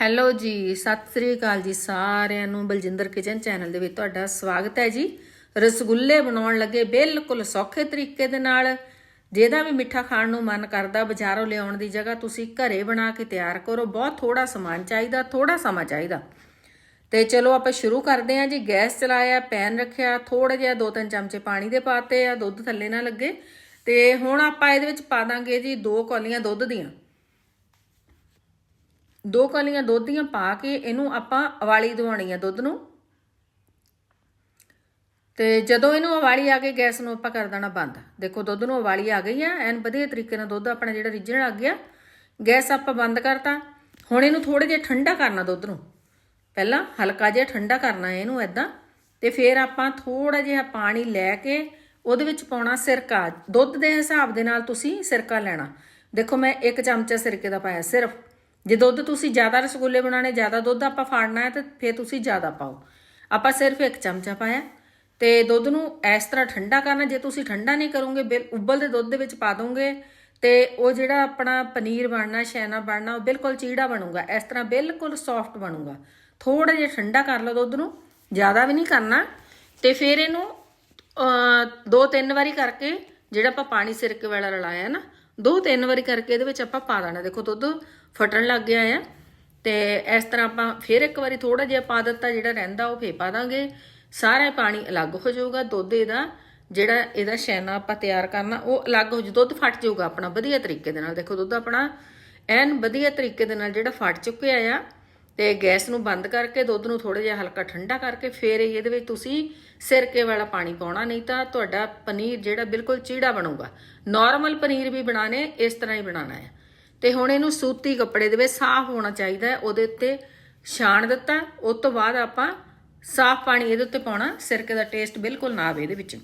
Hello ਜੀ, ਸਤਿ ਸ੍ਰੀ ਅਕਾਲ ਜੀ ਸਾਰਿਆਂ ਨੂੰ। ਬਲਜਿੰਦਰ ਕਿਚਨ ਚੈਨਲ ਦੇ ਵਿੱਚ ਤੁਹਾਡਾ ਸਵਾਗਤ ਹੈ ਜੀ। ਰਸਗੁੱਲੇ ਬਣਾਉਣ ਲੱਗੇ ਬਿਲਕੁਲ ਸੌਖੇ ਤਰੀਕੇ ਦੇ ਨਾਲ। ਜਿਹਦਾ ਵੀ ਮਿੱਠਾ ਖਾਣ ਨੂੰ ਮਨ ਕਰਦਾ, ਬਾਜ਼ਾਰੋਂ ਲਿਆਉਣ ਦੀ ਜਗ੍ਹਾ ਤੁਸੀਂ ਘਰੇ ਬਣਾ ਕੇ ਤਿਆਰ ਕਰੋ। ਬਹੁਤ ਥੋੜਾ ਸਮਾਨ ਚਾਹੀਦਾ ਥੋੜਾ ਸਮਾਂ ਚਾਹੀਦਾ। ਤੇ ਚਲੋ ਆਪਾਂ ਸ਼ੁਰੂ ਕਰਦੇ ਹਾਂ ਜੀ। ਗੈਸ ਚਲਾਇਆ, ਪੈਨ ਰੱਖਿਆ ਥੋੜਾ ਜਿਹਾ ਦੋ ਤਿੰਨ ਚਮਚੇ ਪਾਣੀ ਦੇ ਪਾਤੇ ਆ, ਦੁੱਧ ਥੱਲੇ ਨਾ ਲੱਗੇ। ਤੇ ਹੁਣ ਆਪਾਂ ਇਹਦੇ ਵਿੱਚ ਪਾ ਦਾਂਗੇ ਜੀ ਦੋ ਕੌਲੀਆਂ ਦੁੱਧ ਦੀਆਂ। ਦੋ ਕਲੀਆਂ ਦੁੱਧ ਦੀਆਂ ਪਾ ਕੇ ਇਹਨੂੰ ਆਪਾਂ ਉਬਾਲੀ ਦਿਵਾਉਣੀ ਆ ਦੁੱਧ ਨੂੰ। ਤੇ ਜਦੋਂ ਇਹਨੂੰ ਉਬਾਲੀ ਆ ਕੇ ਗੈਸ ਨੂੰ ਆਪਾਂ ਕਰ ਦੇਣਾ ਬੰਦ। ਦੇਖੋ, ਦੁੱਧ ਨੂੰ ਉਬਾਲੀ ਆ ਗਈ ਆ, ਐਨ ਵਧੀਆ ਤਰੀਕੇ ਨਾਲ ਦੁੱਧ ਆਪਣਾ ਜਿਹੜਾ ਰਿੱਝਣ ਲੱਗ ਗਿਆ। ਗੈਸ ਆਪਾਂ ਬੰਦ ਕਰਤਾ। ਹੁਣ ਇਹਨੂੰ ਥੋੜਾ ਜਿਹਾ ਠੰਡਾ ਕਰਨਾ ਦੁੱਧ ਨੂੰ। ਪਹਿਲਾਂ ਹਲਕਾ ਜਿਹਾ ਠੰਡਾ ਕਰਨਾ ਹੈ ਇਹਨੂੰ ਐਦਾਂ ਤੇ ਫਿਰ ਆਪਾਂ ਥੋੜਾ ਜਿਹਾ ਪਾਣੀ ਲੈ ਕੇ ਉਹਦੇ ਵਿੱਚ ਪਾਉਣਾ ਸਿਰਕਾ। ਦੁੱਧ ਦੇ ਹਿਸਾਬ ਦੇ ਨਾਲ ਤੁਸੀਂ ਸਿਰਕਾ ਲੈਣਾ। ਦੇਖੋ, ਮੈਂ ਇੱਕ ਚਮਚਾ ਸਿਰਕੇ ਦਾ ਪਾਇਆ, ਸਿਰਫ। ਜੇ ਦੁੱਧ ਤੁਸੀਂ ਜ਼ਿਆਦਾ ਰਸਗੁੱਲੇ ਬਣਾਣੇ ਜ਼ਿਆਦਾ ਦੁੱਧ ਆਪਾਂ ਫਾੜਨਾ ਹੈ ਤੇ ਫਿਰ ਤੁਸੀਂ ਜ਼ਿਆਦਾ ਪਾਓ। ਆਪਾਂ ਸਿਰਫ ਇੱਕ ਚਮਚਾ ਪਾਇਆ ਤੇ ਦੁੱਧ ਨੂੰ ਇਸ ਤਰ੍ਹਾਂ ਠੰਡਾ ਕਰਨਾ, ਜੇ ਤੁਸੀਂ ਠੰਡਾ ਨਹੀਂ ਕਰੋਗੇ, ਬਿਲ ਉਬਲਦੇ ਦੁੱਧ ਦੇ ਵਿੱਚ ਪਾ ਦੋਗੇ ਤੇ ਉਹ ਜਿਹੜਾ ਆਪਣਾ ਪਨੀਰ ਬਣਨਾ, ਸ਼ੈਨਾ ਬਣਨਾ, ਉਹ ਬਿਲਕੁਲ ਚੀੜਾ ਬਣੂਗਾ। ਇਸ ਤਰ੍ਹਾਂ ਬਿਲਕੁਲ ਸੌਫਟ ਬਣੂਗਾ। ਥੋੜਾ ਜਿਹਾ ਠੰਡਾ ਕਰ ਲਓ ਦੁੱਧ ਨੂੰ, ਜ਼ਿਆਦਾ ਵੀ ਨਹੀਂ ਕਰਨਾ। ਤੇ ਫਿਰ ਇਹਨੂੰ ਦੋ ਤਿੰਨ ਵਾਰੀ ਕਰਕੇ, ਜਿਹੜਾ ਆਪਾਂ ਪਾਣੀ ਸਿਰਕੇ ਵਾਲਾ ਰਲਾਇਆ ਨਾ ਦੋ ਤਿੰਨ ਵਾਰੀ ਕਰਕੇ ਇਹਦੇ ਵਿੱਚ ਆਪਾਂ ਪਾ ਦੇਣਾ। ਦੇਖੋ ਦੁੱਧ ਫਟਣ ਲੱਗ ਗਿਆ ਆ। ਤੇ ਇਸ ਤਰ੍ਹਾਂ ਆਪਾਂ ਫਿਰ ਇੱਕ ਵਾਰੀ ਥੋੜਾ ਜਿਹਾ ਪਾ ਦਿੱਤਾ, ਜਿਹੜਾ ਰਹਿੰਦਾ ਉਹ ਫੇ ਪਾ ਦਾਂਗੇ। ਸਾਰਾ ਪਾਣੀ ਅਲੱਗ ਹੋ ਜਾਊਗਾ, ਦੁੱਧ ਇਹਦਾ, ਜਿਹੜਾ ਇਹਦਾ ਛੈਨਾ ਆਪਾਂ ਤਿਆਰ ਕਰਨਾ, ਉਹ ਅਲੱਗ ਹੋ ਜੂ ਦੁੱਧ ਫਟ ਜਾਊਗਾ ਆਪਣਾ, ਵਧੀਆ ਤਰੀਕੇ ਦੇ ਨਾਲ। ਦੇਖੋ, ਦੁੱਧ ਆਪਣਾ ਐਨ ਵਧੀਆ ਤਰੀਕੇ ਦੇ ਨਾਲ ਜਿਹੜਾ ਫਟ ਚੁੱਕਿਆ ਆ, ਤੇ ਗੈਸ ਨੂੰ ਬੰਦ ਕਰਕੇ, ਦੁੱਧ ਨੂੰ ਥੋੜਾ ਜਿਹਾ ਹਲਕਾ ਠੰਡਾ ਕਰਕੇ ਫਿਰ ਇਹਦੇ ਵਿੱਚ ਤੁਸੀਂ ਸਿਰਕੇ ਵਾਲਾ ਪਾਣੀ ਪਾਉਣਾ, ਨਹੀਂ ਤਾਂ ਤੁਹਾਡਾ ਪਨੀਰ ਜਿਹੜਾ ਬਿਲਕੁਲ ਚੀੜਾ ਬਣੂਗਾ। ਨਾਰਮਲ ਪਨੀਰ ਵੀ ਬਣਾਣੇ ਇਸ ਤਰ੍ਹਾਂ ਹੀ ਬਣਾਉਣਾ ਹੈ ਤੇ ਹੁਣ ਇਹਨੂੰ ਸੂਤੀ ਕੱਪੜੇ ਦੇ ਵਿੱਚ ਸਾਫ਼ ਹੋਣਾ ਚਾਹੀਦਾ ਉਹਦੇ ਉੱਤੇ ਛਾਣ ਦਿੱਤਾ। ਉਸ ਤੋਂ ਬਾਅਦ ਆਪਾਂ ਸਾਫ਼ ਪਾਣੀ ਇਹਦੇ ਉੱਤੇ ਪਾਉਣਾ, ਸਿਰਕੇ ਦਾ ਟੇਸਟ ਬਿਲਕੁਲ ਨਾ ਆਵੇ ਇਹਦੇ ਵਿੱਚ।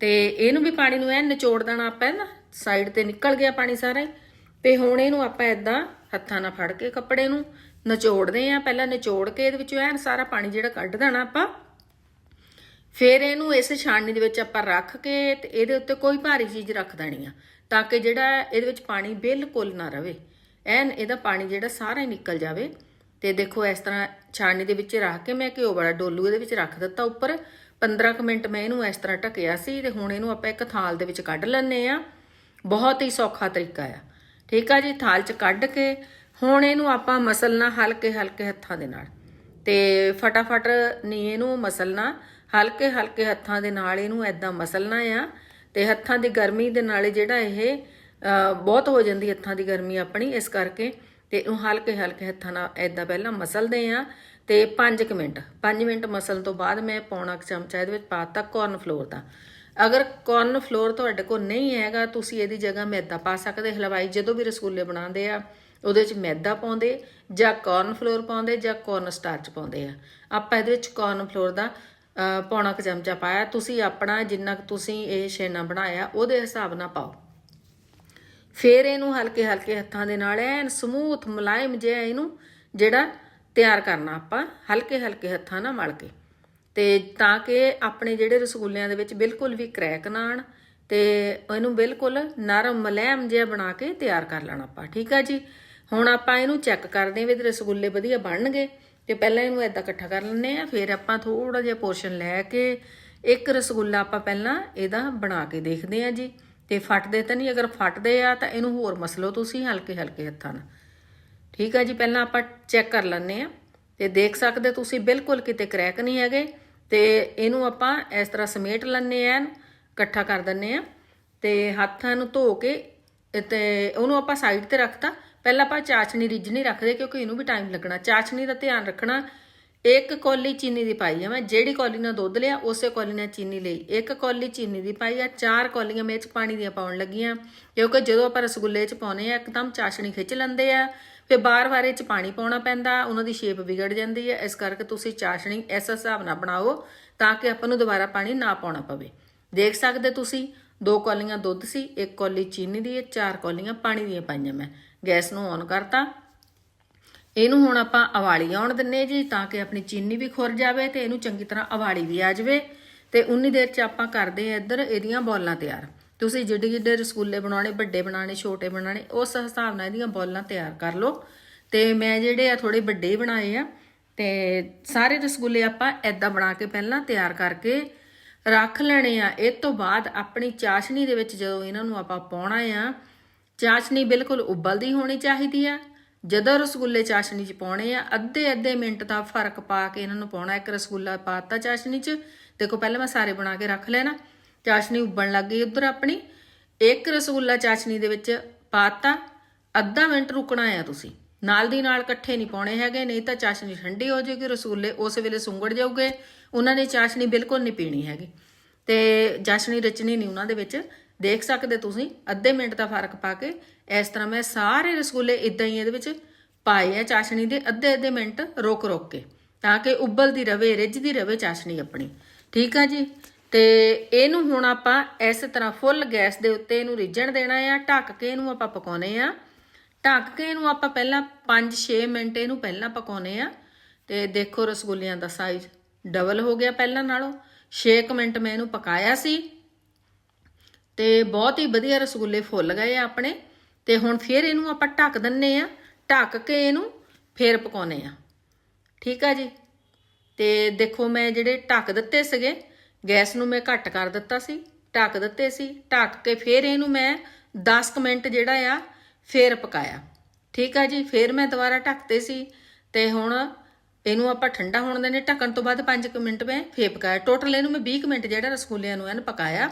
ਤੇ ਇਹਨੂੰ ਵੀ ਪਾਣੀ ਨੂੰ ਐ ਨਿਚੋੜ ਦੇਣਾ ਆਪਾਂ ਨਾ ਸਾਈਡ ਤੇ ਨਿਕਲ ਗਿਆ ਪਾਣੀ ਸਾਰਾ ਹੀ। ਤੇ ਹੁਣ ਇਹਨੂੰ ਆਪਾਂ ਇਦਾਂ ਹੱਥਾਂ ਨਾਲ ਫੜ ਕੇ ਕੱਪੜੇ ਨੂੰ ਨਿਚੋੜਦੇ ਆ ਪਹਿਲਾਂ ਨਿਚੋੜ ਕੇ ਇਹਦੇ ਵਿੱਚੋਂ ਐਨ ਸਾਰਾ ਪਾਣੀ ਜਿਹੜਾ ਕੱਢ ਦੇਣਾ ਆਪਾਂ। ਫਿਰ ਇਹਨੂੰ ਇਸ ਛਾਣਨੀ ਦੇ ਵਿੱਚ ਆਪਾਂ ਰੱਖ ਕੇ ਤੇ ਇਹਦੇ ਉੱਤੇ ਕੋਈ ਭਾਰੀ ਚੀਜ਼ ਰੱਖ ਦੇਣੀ ਆ। ਤਾਂ ਕਿ ਜਿਹੜਾ ਇਹਦੇ ਵਿੱਚ ਪਾਣੀ ਬਿਲਕੁਲ ਨਾ ਰਵੇ। ਐਨ ਇਹਦਾ ਪਾਣੀ ਜਿਹੜਾ ਸਾਰਾ ਹੀ ਨਿਕਲ ਜਾਵੇ। ਤੇ ਦੇਖੋ ਇਸ ਤਰ੍ਹਾਂ ਛਾਣਨੀ ਦੇ ਵਿੱਚ ਰੱਖ ਕੇ ਮੈਂ ਘਿਓ ਵਾਲਾ ਡੋਲੂ ਇਹਦੇ ਵਿੱਚ ਰੱਖ ਦਿੱਤਾ ਉੱਪਰ। 15 ਕੁ ਮਿੰਟ ਮੈਂ ਇਹਨੂੰ ਇਸ ਤਰ੍ਹਾਂ ਢੱਕਿਆ ਸੀ ਤੇ ਹੁਣ ਇਹਨੂੰ ਆਪਾਂ ਇੱਕ ਥਾਲ ਦੇ ਵਿੱਚ ਕੱਢ ਲੈਣੇ ਆ ਬਹੁਤ ਹੀ ਸੌਖਾ ਤਰੀਕਾ ਆ। ਠੀਕ ਆ ਜੀ, ਥਾਲ 'ਚ ਕੱਢ ਕੇ ਹੁਣ ਇਹਨੂੰ ਆਪਾਂ ਮਸਲਣਾ ਹਲਕੇ ਹਲਕੇ ਹੱਥਾਂ ਦੇ ਨਾਲ। ਤੇ ਫਟਾਫਟ ਨੀ ਇਹਨੂੰ ਮਸਲਣਾ। ਹਲਕੇ ਹਲਕੇ ਹੱਥਾਂ ਦੇ ਨਾਲ ਇਹਨੂੰ ਐਦਾਂ ਮਸਲਣਾ ਆ। ਤੇ ਹੱਥਾਂ ਦੀ ਗਰਮੀ ਦੇ ਨਾਲ ਜਿਹੜਾ ਇਹ ਬਹੁਤ ਹੋ ਜਾਂਦੀ ਹੱਥਾਂ ਦੀ ਗਰਮੀ ਆਪਣੀ, ਇਸ ਕਰਕੇ। ਤੇ ਇਹਨੂੰ ਹਲਕੇ ਹਲਕੇ ਹੱਥਾਂ ਨਾਲ ਐਦਾਂ ਪਹਿਲਾਂ ਮਸਲਦੇ ਆ ਤੇ 5 ਮਿੰਟ 5 ਮਿੰਟ ਮਸਲਣ ਤੋਂ ਬਾਅਦ ਮੈਂ ਪੌਣਾ ਕੁ ਚਮਚਾ ਇਹਦੇ ਵਿੱਚ ਪਾਤਾ ਕੋਰਨ ਫਲੋਰ ਦਾ। ਅਗਰ ਕੋਰਨ ਫਲੋਰ ਤੁਹਾਡੇ ਕੋਲ ਨਹੀਂ ਹੈਗਾ, ਤੁਸੀਂ ਇਹਦੀ ਜਗ੍ਹਾ ਮੈਦਾ ਪਾ ਸਕਦੇ, ਹਲਵਾਈ ਜਦੋਂ ਵੀ ਰਸਗੁੱਲੇ ਬਣਾਉਂਦੇ ਆ, ਉਹਦੇ ਵਿੱਚ ਮੈਦਾ ਪਾਉਂਦੇ ਜਾਂ ਕੋਰਨ ਫਲੋਰ ਪਾਉਂਦੇ ਜਾਂ ਕਾਰਨ ਸਟਾਰਚ ਪਾਉਂਦੇ ਆ। ਆਪਾਂ ਇਹਦੇ ਵਿੱਚ ਕੋਰਨ ਫਲੋਰ ਦਾ ਪੌਣਾ ਕੁ ਚਮਚਾ ਪਾਇਆ। ਤੁਸੀਂ ਆਪਣਾ ਜਿੰਨਾ ਕੁ ਤੁਸੀਂ ਇਹ ਛੇਨਾ ਬਣਾਇਆ, ਉਹਦੇ ਹਿਸਾਬ ਨਾਲ ਪਾਓ। ਫਿਰ ਇਹਨੂੰ ਹਲਕੇ ਹਲਕੇ ਹੱਥਾਂ ਦੇ ਨਾਲ ਐਨ ਸਮੂਥ ਮੁਲਾਇਮ ਜਿਹਾ ਇਹਨੂੰ ਜਿਹੜਾ ਤਿਆਰ ਕਰਨਾ ਆਪਾਂ, ਹਲਕੇ ਹਲਕੇ ਹੱਥਾਂ ਨਾਲ ਮਲ ਕੇ। ਤੇ ਤਾਂ ਕਿ ਆਪਣੇ ਜਿਹੜੇ ਰਸਗੁੱਲਿਆਂ ਦੇ ਵਿੱਚ ਬਿਲਕੁਲ ਵੀ ਕ੍ਰੈਕ ਨਾ ਆਣ ਤੇ ਇਹਨੂੰ ਬਿਲਕੁਲ ਨਰਮ ਮਲੈਮ ਜਿਹਾ ਬਣਾ ਕੇ ਤਿਆਰ ਕਰ ਲੈਣਾ ਆਪਾਂ, ਠੀਕ ਆ ਜੀ? ਹੁਣ ਆਪਾਂ ਇਹਨੂੰ ਚੈੱਕ ਕਰਦੇ ਹਾਂ ਵੀ ਰਸਗੁੱਲੇ ਵਧੀਆ ਬਣਨਗੇ। ਤੇ ਪਹਿਲਾਂ ਇਹਨੂੰ ਏਦਾਂ ਇਕੱਠਾ ਕਰ ਲੈਂਦੇ ਆ ਫਿਰ ਆਪਾਂ ਥੋੜਾ ਜਿਹਾ ਪੋਰਸ਼ਨ ਲੈ ਕੇ ਇੱਕ ਰਸਗੁੱਲਾ ਆਪਾਂ ਪਹਿਲਾਂ ਇਹਦਾ ਬਣਾ ਕੇ ਦੇਖਦੇ ਆ ਜੀ। ਤੇ ਫਟਦੇ ਤਾਂ ਨਹੀਂ, ਅਗਰ ਫਟਦੇ ਆ ਤਾਂ ਇਹਨੂੰ ਹੋਰ ਮਸਲੋ ਤੁਸੀਂ ਹਲਕੇ ਹਲਕੇ ਹੱਥਾਂ ਨਾਲ। ਠੀਕ ਆ ਜੀ, ਪਹਿਲਾਂ ਆਪਾਂ ਚੈੱਕ ਕਰ ਲੈਂਦੇ ਆ ਤੇ ਦੇਖ ਸਕਦੇ ਤੁਸੀਂ ਬਿਲਕੁਲ ਕਿਤੇ ਕਰੈਕ ਨਹੀਂ ਹੈਗੇ। ਤੇ ਇਹਨੂੰ ਆਪਾਂ ਇਸ ਤਰ੍ਹਾਂ ਸਮੇਟ ਲੈਂਦੇ ਆ ਇਕੱਠਾ ਕਰ ਦਿੰਨੇ ਆ ਤੇ ਹੱਥਾਂ ਨੂੰ ਧੋ ਕੇ ਤੇ ਉਹਨੂੰ ਆਪਾਂ ਸਾਈਡ ਤੇ ਰੱਖਤਾ। ਪਹਿਲਾਂ ਆਪਾਂ ਚਾਸ਼ਨੀ ਰਿੱਝਣੀ ਰੱਖਦੇ ਕਿਉਂਕਿ ਇਹਨੂੰ ਵੀ ਟਾਈਮ ਲੱਗਣਾ। ਚਾਸ਼ਨੀ ਦਾ ਧਿਆਨ ਰੱਖਣਾ, ਇੱਕ ਕੌਲੀ ਚੀਨੀ ਦੀ ਪਾਈ ਆ ਮੈਂ, ਜਿਹੜੀ ਕੌਲੀ ਨਾਲ ਦੁੱਧ ਲਿਆ, ਉਸੇ ਕੌਲੀ ਨਾਲ ਚੀਨੀ ਲਈ। ਇੱਕ ਕੌਲੀ ਚੀਨੀ ਦੀ ਪਾਈ ਆ, ਚਾਰ ਕੌਲੀਆਂ ਮੈਂ 'ਚ ਪਾਣੀ ਦੀਆਂ ਪਾਉਣ ਲੱਗੀਆਂ। ਕਿਉਂਕਿ ਜਦੋਂ ਆਪਾਂ ਰਸਗੁੱਲੇ 'ਚ ਪਾਉਨੇ ਆ, ਇੱਕਦਮ ਚਾਸ਼ਣੀ ਖਿੱਚ ਲੈਂਦੇ ਆ, ਫਿਰ ਬਾਰ-ਬਾਰ ਇਹ 'ਚ ਪਾਣੀ ਪਾਉਣਾ ਪੈਂਦਾ, ਉਹਨਾਂ ਦੀ ਸ਼ੇਪ ਵਿਗੜ ਜਾਂਦੀ ਹੈ ਇਸ ਕਰਕੇ ਤੁਸੀਂ ਚਾਸ਼ਣੀ ਇਸ ਹਿਸਾਬ ਨਾਲ ਬਣਾਓ ਤਾਂ ਕਿ ਆਪਾਂ ਨੂੰ ਦੁਬਾਰਾ ਪਾਣੀ ਨਾ ਪਾਉਣਾ ਪਵੇ। ਦੇਖ ਸਕਦੇ ਤੁਸੀਂ, ਦੋ ਕੌਲੀਆਂ ਦੁੱਧ ਸੀ, ਇੱਕ ਕੌਲੀ ਚੀਨੀ ਦੀ ਹੈ ਚਾਰ ਕੌਲੀਆਂ ਪਾਣੀ ਦੀਆਂ ਪਾਈਆਂ ਮੈਂ। ਗੈਸ ਨੂੰ ਔਨ ਕਰਤਾ। ਇਹਨੂੰ ਹੁਣ ਆਪਾਂ ਅਵਾਲੀ ਆਉਣ ਦਿੰਨੇ ਜੀ, ਤਾਂ ਕਿ ਆਪਣੀ ਚੀਨੀ ਵੀ ਖੁਰ ਜਾਵੇ ਤੇ ਇਹਨੂੰ ਚੰਗੀ ਤਰ੍ਹਾਂ ਅਵਾਲੀ ਵੀ ਆ ਜਾਵੇ। ਤੇ ਉਨੀ ਦੇਰ ਚ ਆਪਾਂ ਕਰਦੇ ਆ ਇੱਧਰ ਇਹਦੀਆਂ ਬੋਲਾਂ ਤਿਆਰ। ਤੁਸੀਂ ਜਿੱਡੇ ਜਿੱਡੇ ਰਸਗੁੱਲੇ ਬਣਾਉਣੇ, ਵੱਡੇ ਬਣਾਉਣੇ, ਛੋਟੇ ਬਣਾਉਣੇ, ਉਸ ਹਿਸਾਬ ਨਾਲ ਇਹਦੀਆਂ ਬੋਲਾਂ ਤਿਆਰ ਕਰ ਲਓ। ਤੇ ਮੈਂ ਜਿਹੜੇ ਆ ਥੋੜੇ ਵੱਡੇ ਹੀ ਬਣਾਏ ਆ, ਤੇ ਸਾਰੇ ਰਸਗੁੱਲੇ ਆਪਾਂ ਐਦਾਂ ਬਣਾ ਕੇ ਪਹਿਲਾਂ ਤਿਆਰ ਕਰਕੇ ਰੱਖ ਲੈਣੇ ਆ। ਇਹ ਤੋਂ ਬਾਅਦ ਆਪਣੀ ਚਾਸ਼ਨੀ ਦੇ ਵਿੱਚ ਜਦੋਂ ਇਹਨਾਂ ਨੂੰ ਆਪਾਂ ਪਾਉਣਾ ਆ ਚਾਸ਼ਨੀ ਬਿਲਕੁਲ ਉਬਲਦੀ ਹੋਣੀ ਚਾਹੀਦੀ ਆ। ਜਦੋਂ ਰਸਗੁੱਲੇ ਚਾਸ਼ਨੀ 'ਚ ਪਾਉਣੇ ਆ, ਅੱਧੇ ਅੱਧੇ ਮਿੰਟ ਦਾ ਫ਼ਰਕ ਪਾ ਕੇ ਇਹਨਾਂ ਨੂੰ ਪਾਉਣਾ, ਇੱਕ ਰਸਗੁੱਲਾ ਪਾਤਾ ਚਾਸ਼ਨੀ 'ਚ। ਦੇਖੋ, ਪਹਿਲਾਂ ਮੈਂ ਸਾਰੇ ਬਣਾ ਕੇ ਰੱਖ ਲੈਣਾ। ਚਾਸ਼ਨੀ ਉਬਲਣ ਲੱਗ ਗਈ ਉਧਰ ਆਪਣੀ। ਇੱਕ ਰਸਗੁੱਲਾ ਚਾਸ਼ਨੀ ਦੇ ਵਿੱਚ ਪਾਤਾ ਅੱਧਾ ਮਿੰਟ ਰੁਕਣਾ ਆ ਤੁਸੀਂ। ਨਾਲ ਦੀ ਨਾਲ ਇਕੱਠੇ ਨਹੀਂ ਪਾਉਣੇ ਹੈਗੇ, ਨਹੀਂ ਤਾਂ ਚਾਸ਼ਨੀ ਠੰਡੀ ਹੋ ਜਾਏਗੀ, ਰਸਗੁੱਲੇ ਉਸ ਵੇਲੇ ਸੁੰਗੜ ਜਾਊਗੇ। ਉਹਨਾਂ ਨੇ ਚਾਸ਼ਨੀ ਬਿਲਕੁਲ ਨਹੀਂ ਪੀਣੀ ਹੈਗੀ। ਤੇ ਚਾਸ਼ਨੀ ਰਚਣੀ ਨਹੀਂ ਉਹਨਾਂ ਦੇ ਵਿੱਚ। ਦੇਖ ਸਕਦੇ ਤੁਸੀਂ, ਅੱਧੇ ਮਿੰਟ ਦਾ ਫ਼ਰਕ ਪਾ ਕੇ, ਇਸ ਤਰ੍ਹਾਂ ਮੈਂ ਸਾਰੇ ਰਸਗੁੱਲੇ ਇਦਾਂ ਹੀ ਇਹਦੇ ਵਿੱਚ ਪਾਏ ਆ ਚਾਸ਼ਣੀ ਦੇ ਅੱਧੇ ਅੱਧੇ ਮਿੰਟ ਰੋਕ ਰੋਕ ਕੇ, ਤਾਂ ਕਿ ਉਬਲਦੀ ਰਵੇ ਰਿੱਝਦੀ ਰਵੇ ਚਾਸ਼ਣੀ ਆਪਣੀ। ਠੀਕ ਆ ਜੀ? ਤੇ ਇਹਨੂੰ ਹੁਣ ਆਪਾਂ ਇਸ ਤਰ੍ਹਾਂ ਫੁੱਲ ਗੈਸ ਦੇ ਉੱਤੇ ਇਹਨੂੰ ਰਿੱਝਣ ਦੇਣਾ ਆ, ਢੱਕ ਕੇ ਇਹਨੂੰ ਆਪਾਂ ਪਕਾਉਨੇ ਆ। ਢੱਕ ਕੇ ਇਹਨੂੰ ਆਪਾਂ ਪਹਿਲਾਂ 5-6 ਮਿੰਟ ਇਹਨੂੰ ਪਹਿਲਾਂ ਪਕਾਉਨੇ ਆ। ਤੇ ਦੇਖੋ ਰਸਗੁੱਲਿਆਂ ਦਾ ਸਾਈਜ਼ ਡਬਲ ਹੋ ਗਿਆ ਪਹਿਲਾਂ ਨਾਲੋਂ। 6 ਮਿੰਟ ਮੈਂ ਇਹਨੂੰ ਪਕਾਇਆ ਸੀ। ਤੇ ਬਹੁਤ ਹੀ ਵਧੀਆ ਰਸਗੁੱਲੇ ਫੁੱਲ ਗਏ ਆ ਆਪਣੇ। ਤੇ ਹੁਣ ਫਿਰ ਇਹਨੂੰ ਆਪਾਂ ਢੱਕ ਦਿੰਨੇ ਆ। ਢੱਕ ਕੇ ਇਹਨੂੰ ਫੇਰ ਪਕਾਉਨੇ ਆ। ਠੀਕ ਆ ਜੀ? ਤੇ ਦੇਖੋ ਮੈਂ ਜਿਹੜੇ ਢੱਕ ਦਿੱਤੇ ਸੀਗੇ, ਗੈਸ ਨੂੰ ਮੈਂ ਘੱਟ ਕਰ ਦਿੱਤਾ ਸੀ, ਢੱਕ ਦਿੱਤੇ ਸੀ। ਢੱਕ ਕੇ ਫਿਰ ਇਹਨੂੰ ਮੈਂ 10 ਕੁ ਮਿੰਟ ਜਿਹੜਾ ਆ, ਫੇਰ ਪਕਾਇਆ। ਠੀਕ ਆ ਜੀ? ਫਿਰ ਮੈਂ ਦੁਬਾਰਾ ਢੱਕਤੇ ਸੀ। ਤੇ ਹੁਣ ਇਹਨੂੰ ਆਪਾਂ ਠੰਡਾ ਹੋਣ ਦੇਣੇ ਢੱਕਣ ਤੋਂ ਬਾਅਦ 5 ਕੁ ਮਿੰਟ ਮੈਂ ਫੇਰ ਪਕਾਇਆ। ਟੋਟਲ ਇਹਨੂੰ ਮੈਂ 20 ਕੁ ਮਿੰਟ ਜਿਹੜਾ ਰਸਗੁੱਲਿਆਂ ਨੂੰ ਐਨ ਪਕਾਇਆ।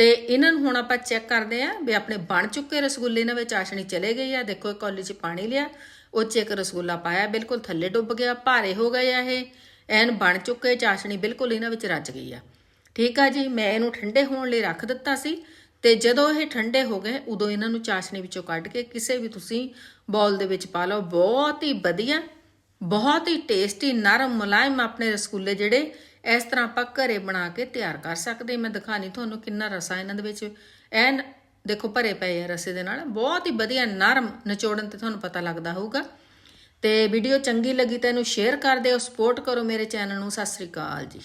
ਤੇ ਇਹਨਾਂ ਨੂੰ ਹੁਣ ਆਪਾਂ ਚੈੱਕ ਕਰਦੇ ਆਂ ਵੀ ਆਪਣੇ ਬਣ ਚੁੱਕੇ ਰਸਗੁੱਲੇ ਇਹਨਾਂ ਵਿੱਚ ਆਸ਼ਣੀ ਚਲੇ ਗਈ ਆ। ਦੇਖੋ, ਇੱਕ ਕੌਲੀ 'ਚ ਪਾਣੀ ਲਿਆ, ਉਹ 'ਚ ਇੱਕ ਰਸਗੁੱਲਾ ਪਾਇਆ, ਬਿਲਕੁਲ ਥੱਲੇ ਡੁੱਬ ਗਿਆ, ਭਾਰੇ ਹੋ ਗਏ ਆ ਇਹ। ਐਨ ਬਣ ਚੁੱਕੇ ਚਾਸ਼ਣੀ ਬਿਲਕੁਲ ਇਹਨਾਂ ਵਿੱਚ ਰੱਜ ਗਈ ਆ। ਠੀਕ ਆ ਜੀ, ਮੈਂ ਇਹਨੂੰ ਠੰਡੇ ਹੋਣ ਲਈ ਰੱਖ ਦਿੱਤਾ ਸੀ ਤੇ ਜਦੋਂ ਇਹ ਠੰਡੇ ਹੋ ਗਏ, ਉਦੋਂ ਇਹਨਾਂ ਨੂੰ ਚਾਸ਼ਣੀ ਵਿੱਚੋਂ ਕੱਢ ਕੇ ਕਿਸੇ ਵੀ ਤੁਸੀਂ ਬਾਉਲ ਦੇ ਵਿੱਚ ਪਾ ਲਓ। ਬਹੁਤ ਹੀ ਵਧੀਆ, ਬਹੁਤ ਹੀ ਟੇਸਟੀ, ਨਰਮ, ਮੁਲਾਇਮ ਆਪਣੇ ਰਸਗੁੱਲੇ ਜਿਹੜੇ ਇਸ ਤਰ੍ਹਾਂ ਆਪਾਂ ਘਰੇ ਬਣਾ ਕੇ ਤਿਆਰ ਕਰ ਸਕਦੇ ਮੈਂ ਦਿਖਾਣੀ ਤੁਹਾਨੂੰ ਕਿੰਨਾ ਰਸਾ ਇਹਨਾਂ ਦੇ ਵਿੱਚ। ਐਨ ਦੇਖੋ ਭਰੇ ਪਏ ਆ ਰਸੇ ਦੇ ਨਾਲ। ਬਹੁਤ ਹੀ ਵਧੀਆ ਨਰਮ ਨਿਚੋੜਨ ਤੇ ਤੁਹਾਨੂੰ ਪਤਾ ਲੱਗਦਾ ਹੋਊਗਾ। ਤੇ ਵੀਡੀਓ ਚੰਗੀ ਲੱਗੀ ਤਾਂ ਇਹਨੂੰ ਸ਼ੇਅਰ ਕਰ ਦਿਓ ਸਪੋਰਟ ਕਰੋ ਮੇਰੇ ਚੈਨਲ ਨੂੰ। ਸਤਿ ਸ੍ਰੀ ਅਕਾਲ ਜੀ।